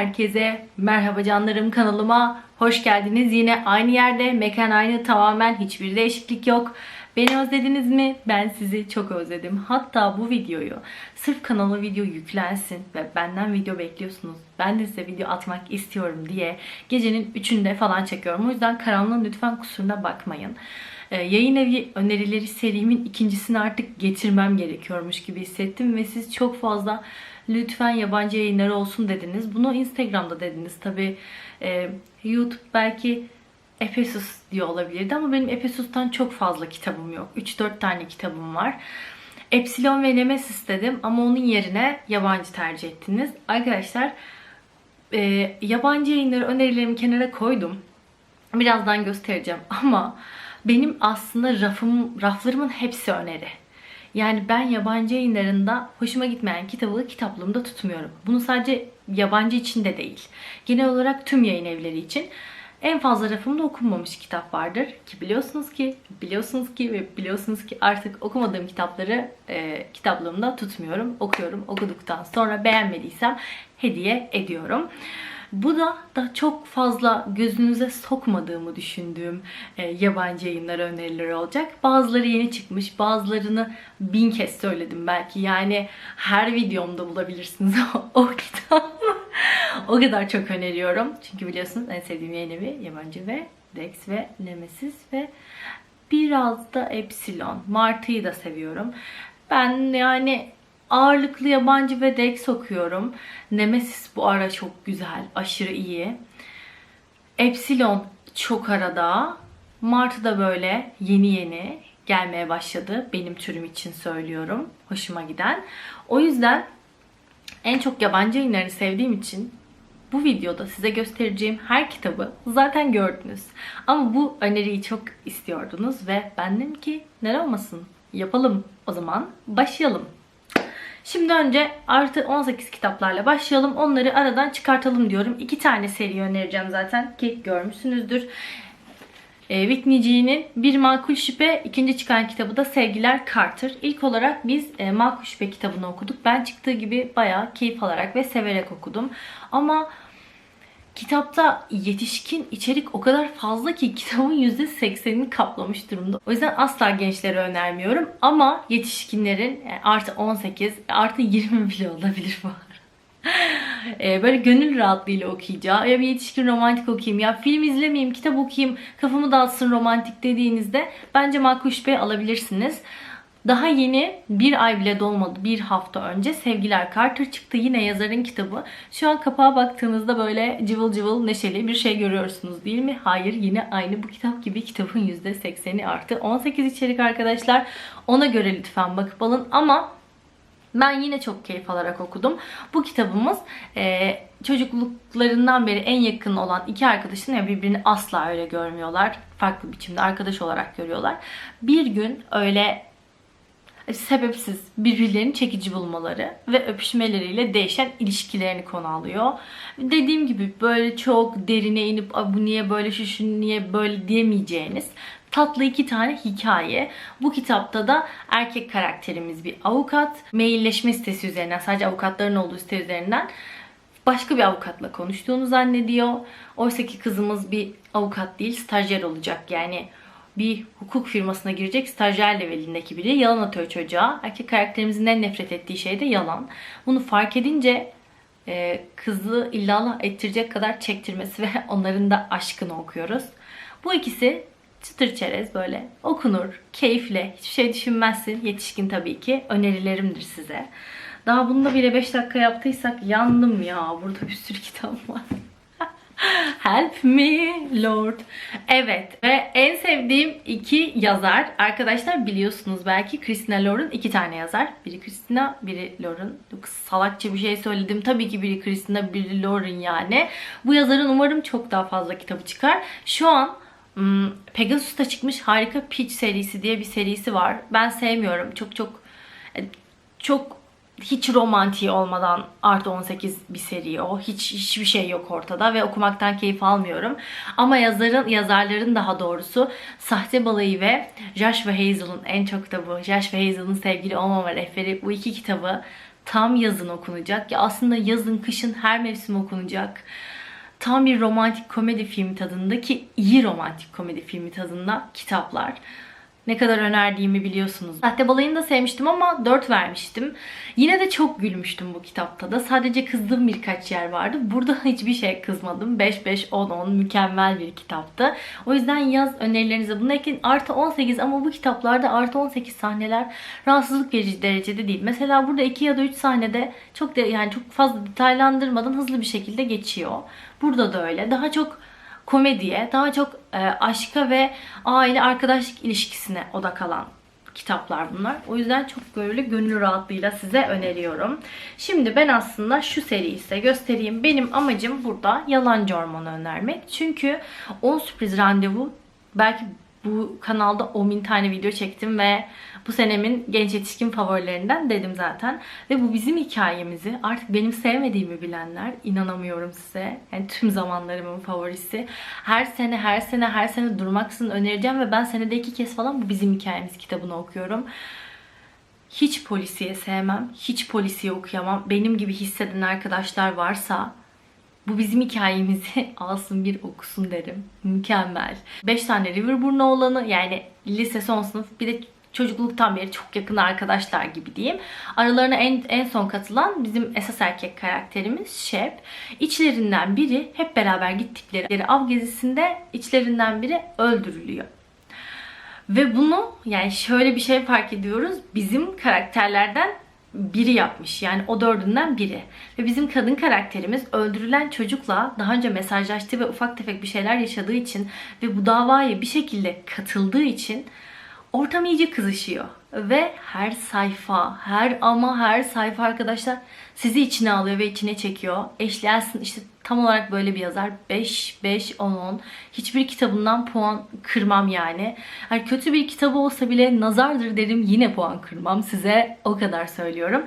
Herkese merhaba canlarım kanalıma hoş geldiniz. Yine aynı yerde mekan aynı tamamen hiçbir değişiklik yok. Beni özlediniz mi? Ben sizi çok özledim. Hatta bu videoyu sırf kanala video yüklensin ve benden video bekliyorsunuz. Ben de size video atmak istiyorum diye gecenin 3'ünde falan çekiyorum. O yüzden karanlığın lütfen kusuruna bakmayın. Ee, yayın evi önerileri serimin ikincisini artık getirmem gerekiyormuş gibi hissettim ve siz çok fazla lütfen yabancı yayınları olsun dediniz. Bunu Instagram'da dediniz. Tabi YouTube belki Efesus diyor olabilirdi ama benim Efesus'tan çok fazla kitabım yok. 3-4 tane kitabım var. Epsilon ve Nemesis dedim ama onun yerine yabancı tercih ettiniz. Arkadaşlar e, yabancı yayınları önerilerimi kenara koydum. Birazdan göstereceğim ama benim aslında rafım, raflarımın hepsi öneri. Yani ben yabancı yayınlarında hoşuma gitmeyen kitabı kitaplığımda tutmuyorum. Bunu sadece yabancı için de değil. Genel olarak tüm yayın evleri için. En fazla rafımda okunmamış kitap vardır ki biliyorsunuz ki biliyorsunuz ki ve biliyorsunuz ki artık okumadığım kitapları e, kitaplığımda tutmuyorum. Okuyorum. Okuduktan sonra beğenmediysem hediye ediyorum. Bu da da çok fazla gözünüze sokmadığımı düşündüğüm e, yabancı yayınlar önerileri olacak. Bazıları yeni çıkmış, bazılarını bin kez söyledim belki. Yani her videomda bulabilirsiniz o, kitabı. o kadar çok öneriyorum. Çünkü biliyorsunuz en sevdiğim yayın evi yabancı ve Dex ve Nemesis ve biraz da Epsilon. Martı'yı da seviyorum. Ben yani ağırlıklı yabancı ve Dex okuyorum. Nemesis bu ara çok güzel, aşırı iyi. Epsilon çok arada. Martı da böyle yeni yeni gelmeye başladı. Benim türüm için söylüyorum. Hoşuma giden. O yüzden en çok yabancı yayınlarını sevdiğim için bu videoda size göstereceğim her kitabı zaten gördünüz. Ama bu öneriyi çok istiyordunuz ve ben dedim ki neden olmasın yapalım o zaman başlayalım. Şimdi önce artı 18 kitaplarla başlayalım. Onları aradan çıkartalım diyorum. İki tane seri önereceğim zaten ki görmüşsünüzdür. E, Whitney Bir Makul Şüphe, ikinci çıkan kitabı da Sevgiler Carter. İlk olarak biz e, Makul Şüphe kitabını okuduk. Ben çıktığı gibi bayağı keyif alarak ve severek okudum. Ama kitapta yetişkin içerik o kadar fazla ki kitabın %80'ini kaplamış durumda. O yüzden asla gençlere önermiyorum. Ama yetişkinlerin yani artı 18, artı 20 bile olabilir bu. Ee, böyle gönül rahatlığıyla okuyacağı ya bir yetişkin romantik okuyayım ya film izlemeyeyim kitap okuyayım kafamı dağıtsın romantik dediğinizde bence Makul Bey alabilirsiniz. Daha yeni bir ay bile dolmadı bir hafta önce Sevgiler Carter çıktı. Yine yazarın kitabı. Şu an kapağa baktığınızda böyle cıvıl cıvıl neşeli bir şey görüyorsunuz değil mi? Hayır yine aynı bu kitap gibi kitabın %80'i artı 18 içerik arkadaşlar. Ona göre lütfen bakıp alın ama ben yine çok keyif alarak okudum. Bu kitabımız e, çocukluklarından beri en yakın olan iki arkadaşın ya birbirini asla öyle görmüyorlar. Farklı biçimde arkadaş olarak görüyorlar. Bir gün öyle sebepsiz birbirlerini çekici bulmaları ve öpüşmeleriyle değişen ilişkilerini konu alıyor. Dediğim gibi böyle çok derine inip bu niye böyle şu şu niye böyle diyemeyeceğiniz tatlı iki tane hikaye. Bu kitapta da erkek karakterimiz bir avukat. Mailleşme sitesi üzerinden sadece avukatların olduğu site üzerinden başka bir avukatla konuştuğunu zannediyor. Oysa ki kızımız bir avukat değil stajyer olacak. Yani bir hukuk firmasına girecek stajyer levelindeki biri yalan atıyor çocuğa. Erkek karakterimizin en nefret ettiği şey de yalan. Bunu fark edince e, kızı illallah ettirecek kadar çektirmesi ve onların da aşkını okuyoruz. Bu ikisi çıtır çerez böyle okunur, keyifle, hiçbir şey düşünmezsin. Yetişkin tabii ki. Önerilerimdir size. Daha bunu da bile 5 dakika yaptıysak yandım ya. Burada bir sürü kitap var. Help me Lord. Evet ve en sevdiğim iki yazar arkadaşlar biliyorsunuz belki Christina Lauren iki tane yazar. Biri Christina, biri Lauren. Yok, salakça bir şey söyledim. Tabii ki biri Christina, biri Lauren yani. Bu yazarın umarım çok daha fazla kitabı çıkar. Şu an hmm, Pegasus'ta çıkmış harika Peach serisi diye bir serisi var. Ben sevmiyorum. Çok çok çok hiç romantiği olmadan artı 18 bir seri o. Hiç hiçbir şey yok ortada ve okumaktan keyif almıyorum. Ama yazarın yazarların daha doğrusu Sahte Balayı ve Josh ve Hazel'ın en çok kitabı Josh ve Hazel'ın sevgili olmama rehberi bu iki kitabı Tam yazın okunacak. Ya aslında yazın, kışın her mevsim okunacak. Tam bir romantik komedi filmi tadındaki iyi romantik komedi filmi tadında kitaplar. Ne kadar önerdiğimi biliyorsunuz. Sahte Balayı'nı da sevmiştim ama 4 vermiştim. Yine de çok gülmüştüm bu kitapta da. Sadece kızdığım birkaç yer vardı. Burada hiçbir şey kızmadım. 5-5-10-10 mükemmel bir kitaptı. O yüzden yaz önerilerinize bunu ekleyin. Artı 18 ama bu kitaplarda artı 18 sahneler rahatsızlık verici derecede değil. Mesela burada 2 ya da 3 sahnede çok de, yani çok fazla detaylandırmadan hızlı bir şekilde geçiyor. Burada da öyle. Daha çok komediye, daha çok e, aşka ve aile arkadaşlık ilişkisine odak alan kitaplar bunlar. O yüzden çok böyle gönül rahatlığıyla size öneriyorum. Şimdi ben aslında şu seriyi size göstereyim. Benim amacım burada Yalancı Orman'ı önermek. Çünkü 10 sürpriz randevu belki bu kanalda 10 bin tane video çektim ve bu senemin genç yetişkin favorilerinden dedim zaten. Ve bu bizim hikayemizi artık benim sevmediğimi bilenler inanamıyorum size. Yani tüm zamanlarımın favorisi. Her sene her sene her sene durmaksızın önereceğim ve ben senede iki kez falan bu bizim hikayemiz kitabını okuyorum. Hiç polisiye sevmem. Hiç polisiye okuyamam. Benim gibi hisseden arkadaşlar varsa bu bizim hikayemizi alsın bir okusun derim. Mükemmel. 5 tane Riverburnu olanı yani lise son sınıf bir de çocukluktan beri çok yakın arkadaşlar gibi diyeyim. Aralarına en, en son katılan bizim esas erkek karakterimiz Shep. İçlerinden biri hep beraber gittikleri av gezisinde içlerinden biri öldürülüyor. Ve bunu yani şöyle bir şey fark ediyoruz. Bizim karakterlerden biri yapmış. Yani o dördünden biri. Ve bizim kadın karakterimiz öldürülen çocukla daha önce mesajlaştığı ve ufak tefek bir şeyler yaşadığı için ve bu davaya bir şekilde katıldığı için ortam iyice kızışıyor. Ve her sayfa, her ama her sayfa arkadaşlar sizi içine alıyor ve içine çekiyor. Eşleyensin işte tam olarak böyle bir yazar. 5, 5, 10, 10. Hiçbir kitabından puan kırmam yani. yani. Kötü bir kitabı olsa bile nazardır derim yine puan kırmam. Size o kadar söylüyorum.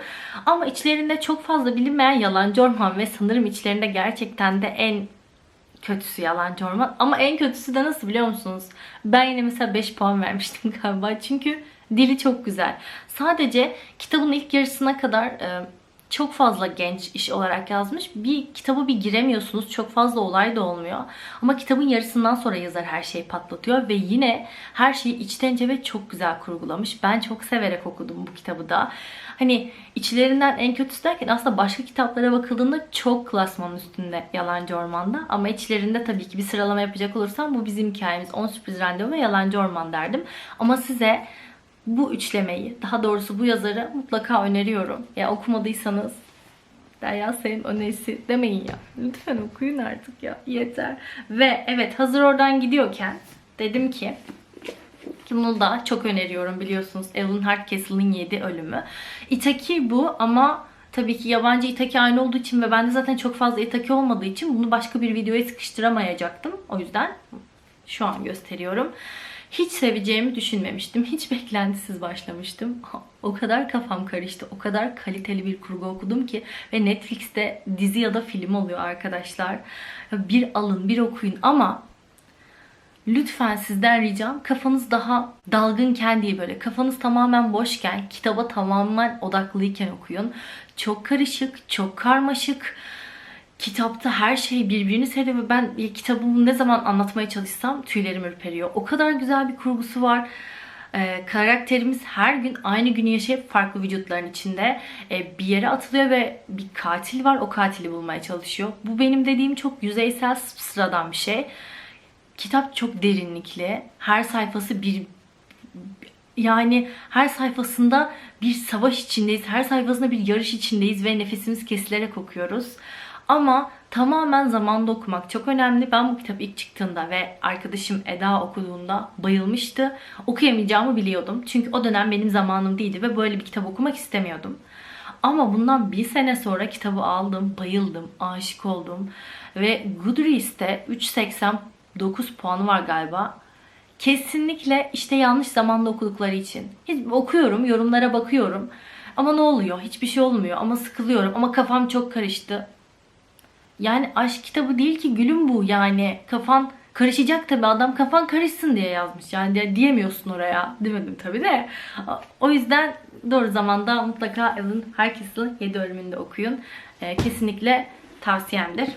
Ama içlerinde çok fazla bilinmeyen yalancı orman ve sanırım içlerinde gerçekten de en kötüsü yalancı orman. Ama en kötüsü de nasıl biliyor musunuz? Ben yine mesela 5 puan vermiştim galiba. Çünkü dili çok güzel. Sadece kitabın ilk yarısına kadar e, çok fazla genç iş olarak yazmış. Bir kitabı bir giremiyorsunuz. Çok fazla olay da olmuyor. Ama kitabın yarısından sonra yazar her şeyi patlatıyor ve yine her şeyi içtence ve çok güzel kurgulamış. Ben çok severek okudum bu kitabı da. Hani içlerinden en kötüsü derken aslında başka kitaplara bakıldığında çok klasmanın üstünde Yalancı Orman'da. Ama içlerinde tabii ki bir sıralama yapacak olursam bu bizim hikayemiz. 10 sürpriz randevu ve Yalancı Orman derdim. Ama size bu üçlemeyi, daha doğrusu bu yazarı mutlaka öneriyorum. Ya okumadıysanız Derya Sayın önerisi demeyin ya. Lütfen okuyun artık ya. Yeter. Ve evet hazır oradan gidiyorken dedim ki bunu da çok öneriyorum biliyorsunuz. Evelyn Hardcastle'ın 7 ölümü. Itaki bu ama tabii ki yabancı Itaki aynı olduğu için ve bende zaten çok fazla Itaki olmadığı için bunu başka bir videoya sıkıştıramayacaktım. O yüzden şu an gösteriyorum. Hiç seveceğimi düşünmemiştim. Hiç beklentisiz başlamıştım. O kadar kafam karıştı. O kadar kaliteli bir kurgu okudum ki ve Netflix'te dizi ya da film oluyor arkadaşlar. Bir alın, bir okuyun ama lütfen sizden ricam kafanız daha dalgınken değil böyle kafanız tamamen boşken kitaba tamamen odaklıyken okuyun. Çok karışık, çok karmaşık kitapta her şey birbirini seviyor ve ben kitabımı ne zaman anlatmaya çalışsam tüylerim ürperiyor. O kadar güzel bir kurgusu var. Ee, karakterimiz her gün aynı günü yaşayıp farklı vücutların içinde e, bir yere atılıyor ve bir katil var. O katili bulmaya çalışıyor. Bu benim dediğim çok yüzeysel sıradan bir şey. Kitap çok derinlikli. Her sayfası bir yani her sayfasında bir savaş içindeyiz. Her sayfasında bir yarış içindeyiz ve nefesimiz kesilerek okuyoruz. Ama tamamen zamanda okumak çok önemli. Ben bu kitap ilk çıktığında ve arkadaşım Eda okuduğunda bayılmıştı. Okuyamayacağımı biliyordum. Çünkü o dönem benim zamanım değildi ve böyle bir kitap okumak istemiyordum. Ama bundan bir sene sonra kitabı aldım, bayıldım, aşık oldum. Ve Goodreads'te 3.89 puanı var galiba. Kesinlikle işte yanlış zamanda okudukları için. Hiç okuyorum, yorumlara bakıyorum. Ama ne oluyor? Hiçbir şey olmuyor. Ama sıkılıyorum. Ama kafam çok karıştı. Yani aşk kitabı değil ki gülüm bu yani. Kafan Karışacak tabii adam kafan karışsın diye yazmış. Yani diye- diyemiyorsun oraya. Demedim tabii de. O yüzden doğru zamanda mutlaka Alan Herkes'in 7 ölümünde okuyun. Ee, kesinlikle tavsiyemdir.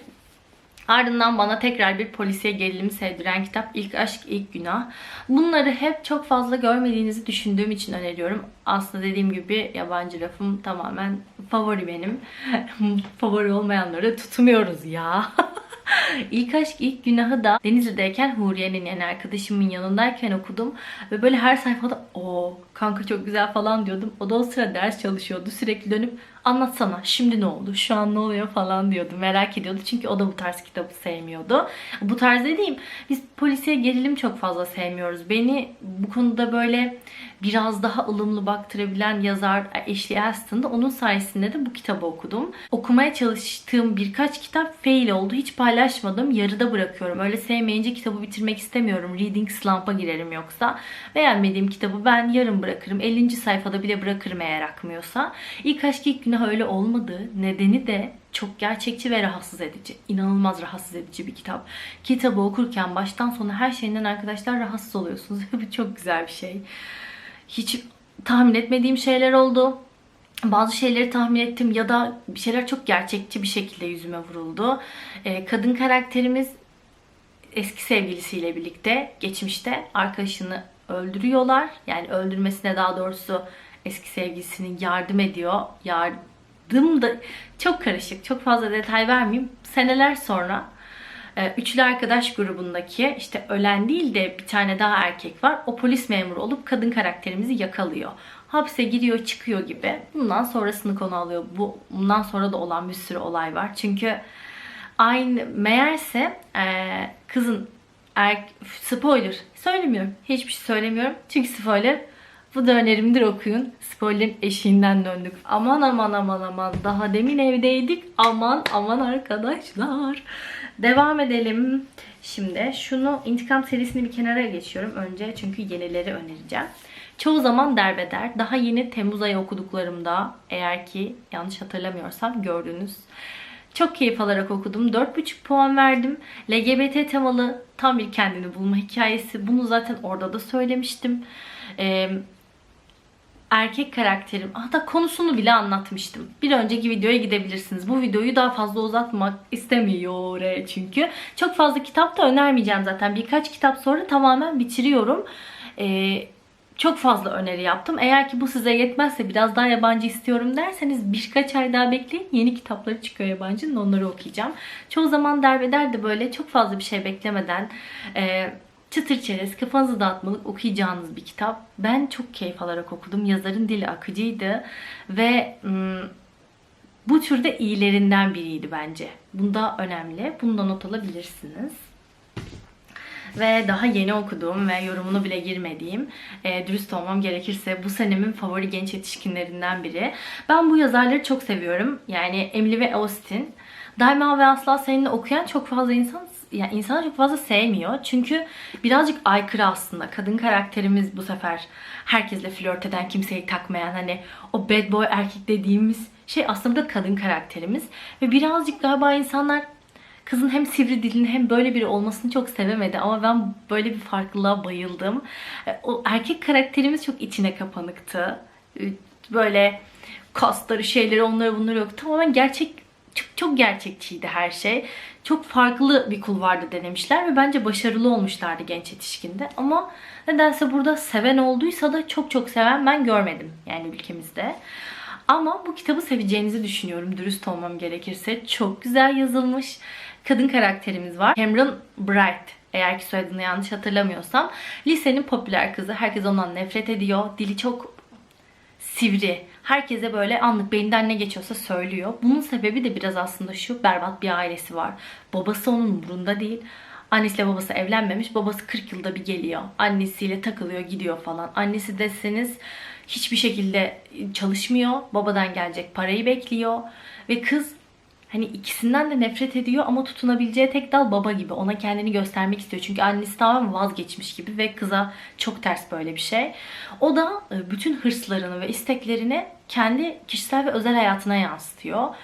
Ardından bana tekrar bir polisiye gerilimi sevdiren kitap İlk Aşk İlk Günah. Bunları hep çok fazla görmediğinizi düşündüğüm için öneriyorum. Aslında dediğim gibi yabancı rafım tamamen favori benim. favori olmayanları tutmuyoruz ya. İlk aşk ilk günahı da Denizli'deyken Huriye'nin yani arkadaşımın yanındayken okudum. Ve böyle her sayfada o kanka çok güzel falan diyordum. O da o sıra ders çalışıyordu. Sürekli dönüp anlatsana şimdi ne oldu şu an ne oluyor falan diyordu. Merak ediyordu çünkü o da bu tarz kitabı sevmiyordu. Bu tarz dediğim biz polisiye gerilim çok fazla sevmiyoruz. Beni bu konuda böyle biraz daha ılımlı baktırabilen yazar Ashley Aston'da onun sayesinde de bu kitabı okudum. Okumaya çalıştığım birkaç kitap fail oldu. Hiç paylaşmadım. Yarıda bırakıyorum. Öyle sevmeyince kitabı bitirmek istemiyorum. Reading slump'a girerim yoksa. Beğenmediğim kitabı ben yarım bırakırım. 50. sayfada bile bırakırım eğer akmıyorsa. İlk aşk ilk günah öyle olmadı. Nedeni de çok gerçekçi ve rahatsız edici. İnanılmaz rahatsız edici bir kitap. Kitabı okurken baştan sona her şeyinden arkadaşlar rahatsız oluyorsunuz. Bu çok güzel bir şey. Hiç tahmin etmediğim şeyler oldu. Bazı şeyleri tahmin ettim ya da bir şeyler çok gerçekçi bir şekilde yüzüme vuruldu. Ee, kadın karakterimiz eski sevgilisiyle birlikte geçmişte arkadaşını öldürüyorlar. Yani öldürmesine daha doğrusu eski sevgilisinin yardım ediyor. Yardım da çok karışık. Çok fazla detay vermeyeyim. Seneler sonra e, üçlü arkadaş grubundaki işte ölen değil de bir tane daha erkek var. O polis memuru olup kadın karakterimizi yakalıyor. Hapse giriyor çıkıyor gibi. Bundan sonrasını konu alıyor. Bu bundan sonra da olan bir sürü olay var. Çünkü aynı meğerse e, kızın er, spoiler söylemiyorum. Hiçbir şey söylemiyorum. Çünkü spoiler bu da önerimdir okuyun. Spoiler'in eşiğinden döndük. Aman aman aman aman. Daha demin evdeydik. Aman aman arkadaşlar. Devam edelim. Şimdi şunu intikam serisini bir kenara geçiyorum önce. Çünkü yenileri önereceğim. Çoğu zaman derbeder. Daha yeni Temmuz ayı okuduklarımda eğer ki yanlış hatırlamıyorsam gördünüz. Çok keyif alarak okudum. 4,5 puan verdim. LGBT temalı tam bir kendini bulma hikayesi. Bunu zaten orada da söylemiştim. Ee, erkek karakterim. Hatta konusunu bile anlatmıştım. Bir önceki videoya gidebilirsiniz. Bu videoyu daha fazla uzatmak istemiyor çünkü. Çok fazla kitap da önermeyeceğim zaten. Birkaç kitap sonra tamamen bitiriyorum. Ee, çok fazla öneri yaptım. Eğer ki bu size yetmezse biraz daha yabancı istiyorum derseniz birkaç ay daha bekleyin. Yeni kitapları çıkıyor yabancının onları okuyacağım. Çoğu zaman derbeder de böyle çok fazla bir şey beklemeden e, çıtır çerez kafanızı dağıtmalık okuyacağınız bir kitap. Ben çok keyif alarak okudum. Yazarın dili akıcıydı ve ım, bu türde iyilerinden biriydi bence. Bunda önemli. Bunda not alabilirsiniz ve daha yeni okuduğum ve yorumunu bile girmediğim, e, dürüst olmam gerekirse bu senemin favori genç yetişkinlerinden biri. Ben bu yazarları çok seviyorum. Yani Emily ve Austin. Daima ve Asla seninle okuyan çok fazla insan yani insanlar çok fazla sevmiyor. Çünkü birazcık aykırı aslında. Kadın karakterimiz bu sefer herkesle flört eden, kimseyi takmayan hani o bad boy erkek dediğimiz şey aslında kadın karakterimiz. Ve birazcık galiba insanlar kızın hem sivri dilini hem böyle biri olmasını çok sevemedi ama ben böyle bir farklılığa bayıldım. E, O erkek karakterimiz çok içine kapanıktı. E, Böyle kasları, şeyleri, onları bunları yok. Tamamen gerçek çok, çok gerçekçiydi her şey. Çok farklı bir kulvarda denemişler ve bence başarılı olmuşlardı genç yetişkinde. Ama nedense burada seven olduysa da çok çok seven ben görmedim yani ülkemizde. Ama bu kitabı seveceğinizi düşünüyorum dürüst olmam gerekirse. Çok güzel yazılmış. Kadın karakterimiz var. Cameron Bright. Eğer ki soyadını yanlış hatırlamıyorsam. Lisenin popüler kızı. Herkes ondan nefret ediyor. Dili çok sivri. Herkese böyle anlık beyinden ne geçiyorsa söylüyor. Bunun sebebi de biraz aslında şu. Berbat bir ailesi var. Babası onun umurunda değil. Annesiyle babası evlenmemiş. Babası 40 yılda bir geliyor. Annesiyle takılıyor gidiyor falan. Annesi deseniz hiçbir şekilde çalışmıyor. Babadan gelecek parayı bekliyor. Ve kız Hani ikisinden de nefret ediyor ama tutunabileceği tek dal baba gibi. Ona kendini göstermek istiyor. Çünkü annesi tamamen vazgeçmiş gibi ve kıza çok ters böyle bir şey. O da e, bütün hırslarını ve isteklerini kendi kişisel ve özel hayatına yansıtıyor.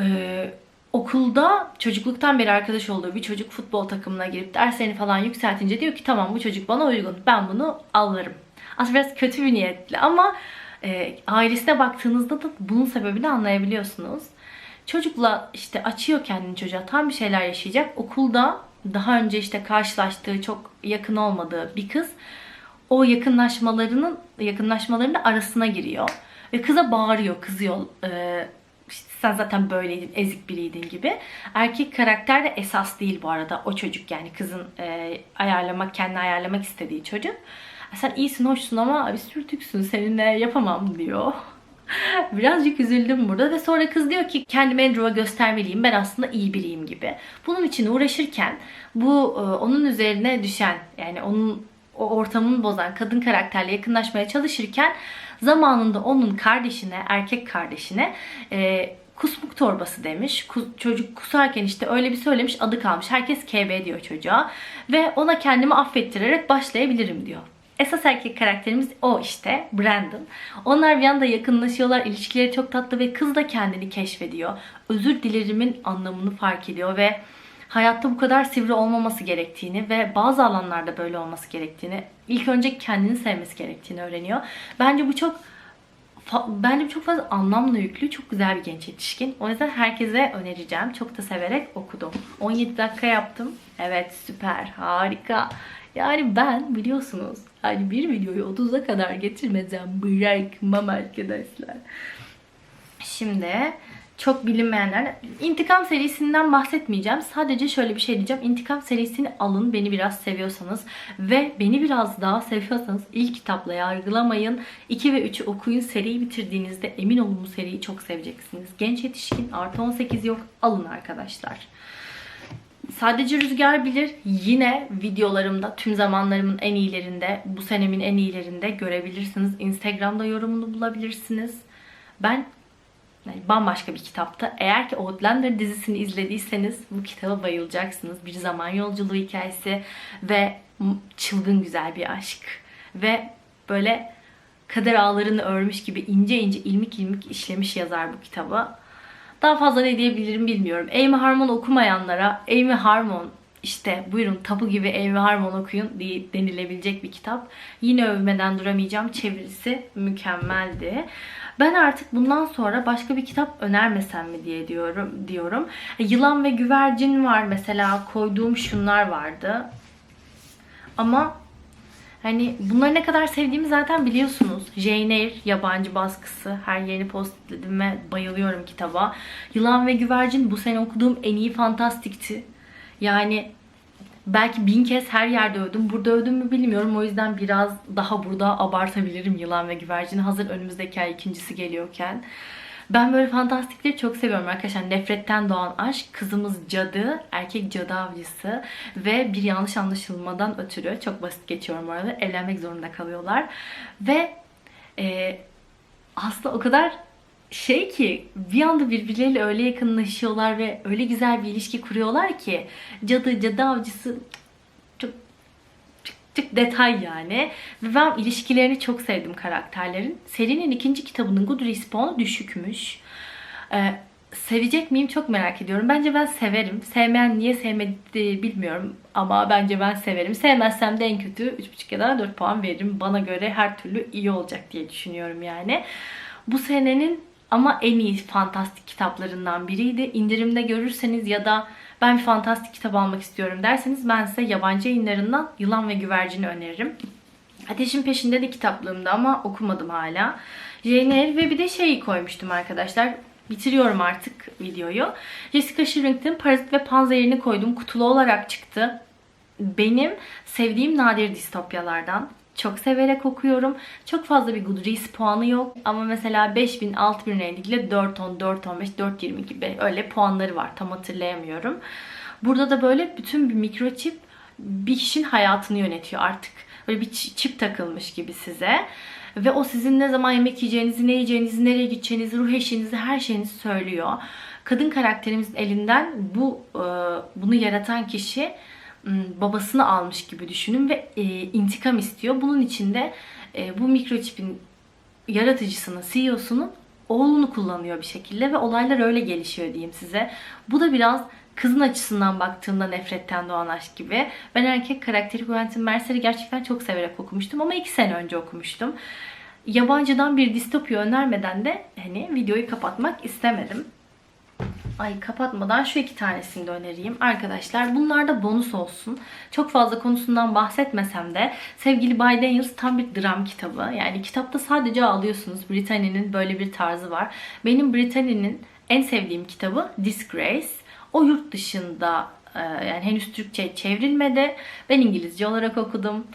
Ee, okulda çocukluktan beri arkadaş olduğu bir çocuk futbol takımına girip derslerini falan yükseltince diyor ki tamam bu çocuk bana uygun. Ben bunu alırım. Aslında biraz kötü bir niyetli ama e, ailesine baktığınızda da bunun sebebini anlayabiliyorsunuz. Çocukla işte açıyor kendini çocuğa tam bir şeyler yaşayacak. Okulda daha önce işte karşılaştığı çok yakın olmadığı bir kız o yakınlaşmalarının yakınlaşmalarının arasına giriyor. Ve kıza bağırıyor, kızıyor. Ee, işte sen zaten böyleydin, ezik biriydin gibi. Erkek karakter de esas değil bu arada. O çocuk yani kızın e, ayarlamak, kendini ayarlamak istediği çocuk. Sen iyisin, hoşsun ama bir sürtüksün, seninle yapamam diyor. Birazcık üzüldüm burada ve sonra kız diyor ki kendimi Andrew'a göstermeliyim ben aslında iyi biriyim gibi. Bunun için uğraşırken bu e, onun üzerine düşen yani onun o ortamını bozan kadın karakterle yakınlaşmaya çalışırken zamanında onun kardeşine, erkek kardeşine e, kusmuk torbası demiş. Kus- çocuk kusarken işte öyle bir söylemiş adı kalmış. Herkes KB diyor çocuğa. Ve ona kendimi affettirerek başlayabilirim diyor. Esas erkek karakterimiz o işte Brandon. Onlar bir anda yakınlaşıyorlar. ilişkileri çok tatlı ve kız da kendini keşfediyor. Özür dilerimin anlamını fark ediyor ve hayatta bu kadar sivri olmaması gerektiğini ve bazı alanlarda böyle olması gerektiğini, ilk önce kendini sevmesi gerektiğini öğreniyor. Bence bu çok bence bu çok fazla anlamla yüklü, çok güzel bir genç yetişkin. O yüzden herkese önereceğim. Çok da severek okudum. 17 dakika yaptım. Evet süper, harika. Yani ben biliyorsunuz hani bir videoyu 30'a kadar getirmeden bırakmam arkadaşlar. Şimdi çok bilinmeyenler. İntikam serisinden bahsetmeyeceğim. Sadece şöyle bir şey diyeceğim. İntikam serisini alın beni biraz seviyorsanız ve beni biraz daha seviyorsanız ilk kitapla yargılamayın. 2 ve 3'ü okuyun. Seriyi bitirdiğinizde emin olun bu seriyi çok seveceksiniz. Genç yetişkin artı 18 yok. Alın arkadaşlar. Sadece Rüzgar bilir. Yine videolarımda tüm zamanlarımın en iyilerinde, bu senemin en iyilerinde görebilirsiniz. Instagram'da yorumunu bulabilirsiniz. Ben yani bambaşka bir kitapta. Eğer ki Outlander dizisini izlediyseniz bu kitaba bayılacaksınız. Bir zaman yolculuğu hikayesi ve çılgın güzel bir aşk. Ve böyle kader ağlarını örmüş gibi ince ince ilmik ilmik işlemiş yazar bu kitaba. Daha fazla ne diyebilirim bilmiyorum. Amy Harmon okumayanlara Amy Harmon işte buyurun tapu gibi Amy Harmon okuyun diye denilebilecek bir kitap. Yine övmeden duramayacağım. Çevirisi mükemmeldi. Ben artık bundan sonra başka bir kitap önermesem mi diye diyorum. diyorum. Yılan ve güvercin var mesela koyduğum şunlar vardı. Ama Hani bunları ne kadar sevdiğimi zaten biliyorsunuz. Jane Eyre yabancı baskısı. Her yerini postledim ve bayılıyorum kitaba. Yılan ve Güvercin bu sene okuduğum en iyi fantastikti. Yani belki bin kez her yerde övdüm. Burada övdüm mü bilmiyorum. O yüzden biraz daha burada abartabilirim Yılan ve Güvercin'i. Hazır önümüzdeki ay ikincisi geliyorken. Ben böyle fantastikleri çok seviyorum arkadaşlar. Nefretten doğan aşk, kızımız cadı, erkek cadı avcısı ve bir yanlış anlaşılmadan ötürü çok basit geçiyorum bu arada. Evlenmek zorunda kalıyorlar. Ve e, aslında o kadar şey ki bir anda birbirleriyle öyle yakınlaşıyorlar ve öyle güzel bir ilişki kuruyorlar ki cadı cadı avcısı tık detay yani. Ve ben ilişkilerini çok sevdim karakterlerin. Serinin ikinci kitabının Goodreads puanı düşükmüş. Ee, sevecek miyim çok merak ediyorum. Bence ben severim. Sevmeyen niye sevmedi bilmiyorum. Ama bence ben severim. Sevmezsem de en kötü 3.5 ya da 4 puan veririm. Bana göre her türlü iyi olacak diye düşünüyorum yani. Bu senenin ama en iyi fantastik kitaplarından biriydi. İndirimde görürseniz ya da ben bir fantastik kitap almak istiyorum derseniz ben size yabancı yayınlarından Yılan ve Güvercin'i öneririm. Ateşin Peşinde de kitaplığımda ama okumadım hala. Jane Eyre ve bir de şeyi koymuştum arkadaşlar. Bitiriyorum artık videoyu. Jessica Shrimpton Parazit ve Panzehir'ini koydum. Kutulu olarak çıktı. Benim sevdiğim nadir distopyalardan. Çok severek okuyorum. Çok fazla bir Goodreads puanı yok. Ama mesela 5000, 6000 rengiyle 410, 415, 420 gibi öyle puanları var. Tam hatırlayamıyorum. Burada da böyle bütün bir mikroçip bir kişinin hayatını yönetiyor artık. Böyle bir çip takılmış gibi size. Ve o sizin ne zaman yemek yiyeceğinizi, ne yiyeceğinizi, nereye gideceğinizi, ruh eşinizi, her şeyinizi söylüyor. Kadın karakterimizin elinden bu bunu yaratan kişi babasını almış gibi düşünün ve e, intikam istiyor. Bunun için de e, bu mikroçipin yaratıcısının, CEO'sunun oğlunu kullanıyor bir şekilde ve olaylar öyle gelişiyor diyeyim size. Bu da biraz kızın açısından baktığında nefretten doğan aşk gibi. Ben erkek karakteri Quentin Mercer'i gerçekten çok severek okumuştum ama iki sene önce okumuştum. Yabancıdan bir distopya önermeden de hani videoyu kapatmak istemedim. Ay kapatmadan şu iki tanesini de önereyim. Arkadaşlar bunlar da bonus olsun. Çok fazla konusundan bahsetmesem de sevgili Bay Daniels tam bir dram kitabı. Yani kitapta sadece ağlıyorsunuz. Britanny'nin böyle bir tarzı var. Benim Britanny'nin en sevdiğim kitabı Disgrace. O yurt dışında e, yani henüz Türkçe çevrilmedi. Ben İngilizce olarak okudum.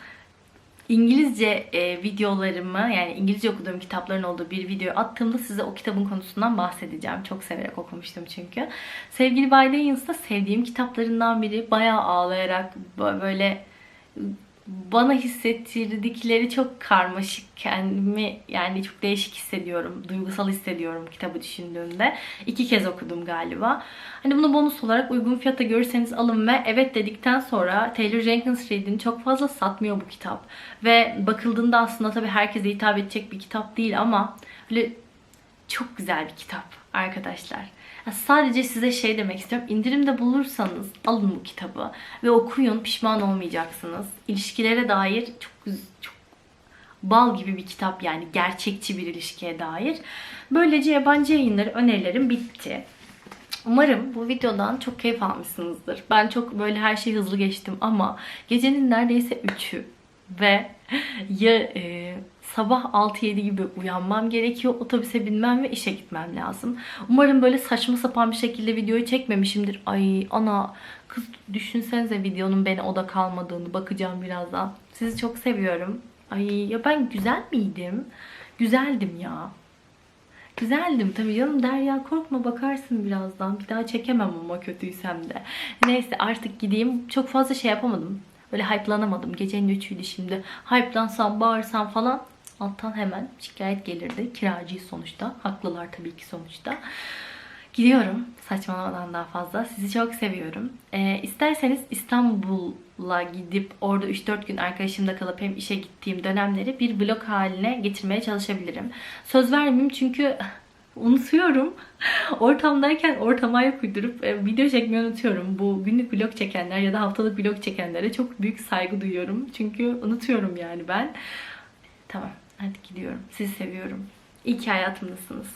İngilizce e, videolarımı yani İngilizce okuduğum kitapların olduğu bir video attığımda size o kitabın konusundan bahsedeceğim. Çok severek okumuştum çünkü. Sevgili Bay Daniels da sevdiğim kitaplarından biri. Bayağı ağlayarak böyle bana hissettirdikleri çok karmaşık. Kendimi yani çok değişik hissediyorum. Duygusal hissediyorum kitabı düşündüğümde. İki kez okudum galiba. Hani bunu bonus olarak uygun fiyata görürseniz alın ve evet dedikten sonra Taylor Jenkins Reid'in çok fazla satmıyor bu kitap. Ve bakıldığında aslında tabii herkese hitap edecek bir kitap değil ama böyle çok güzel bir kitap arkadaşlar. Sadece size şey demek istiyorum. İndirimde bulursanız alın bu kitabı ve okuyun pişman olmayacaksınız. İlişkilere dair çok çok bal gibi bir kitap yani gerçekçi bir ilişkiye dair. Böylece yabancı yayınları önerilerim bitti. Umarım bu videodan çok keyif almışsınızdır. Ben çok böyle her şey hızlı geçtim ama gecenin neredeyse 3'ü ve ya e, sabah 6-7 gibi uyanmam gerekiyor. Otobüse binmem ve işe gitmem lazım. Umarım böyle saçma sapan bir şekilde videoyu çekmemişimdir. Ay ana kız düşünsenize videonun beni oda kalmadığını bakacağım birazdan. Sizi çok seviyorum. Ay ya ben güzel miydim? Güzeldim ya. Güzeldim tabii canım Derya korkma bakarsın birazdan. Bir daha çekemem ama kötüysem de. Neyse artık gideyim. Çok fazla şey yapamadım. Böyle hype'lanamadım. Gecenin üçüydü şimdi. Hype'lansam, bağırsam falan alttan hemen şikayet gelirdi. Kiracıyız sonuçta. Haklılar tabii ki sonuçta. Gidiyorum saçmalamadan daha fazla. Sizi çok seviyorum. Ee, isterseniz İstanbul'a gidip orada 3-4 gün arkadaşımda kalıp hem işe gittiğim dönemleri bir vlog haline getirmeye çalışabilirim. Söz vermeyeyim çünkü unutuyorum. Ortamdayken ortama ayak uydurup e, video çekmeyi unutuyorum. Bu günlük vlog çekenler ya da haftalık vlog çekenlere çok büyük saygı duyuyorum. Çünkü unutuyorum yani ben. Tamam hadi gidiyorum. Sizi seviyorum. İyi ki hayatımdasınız.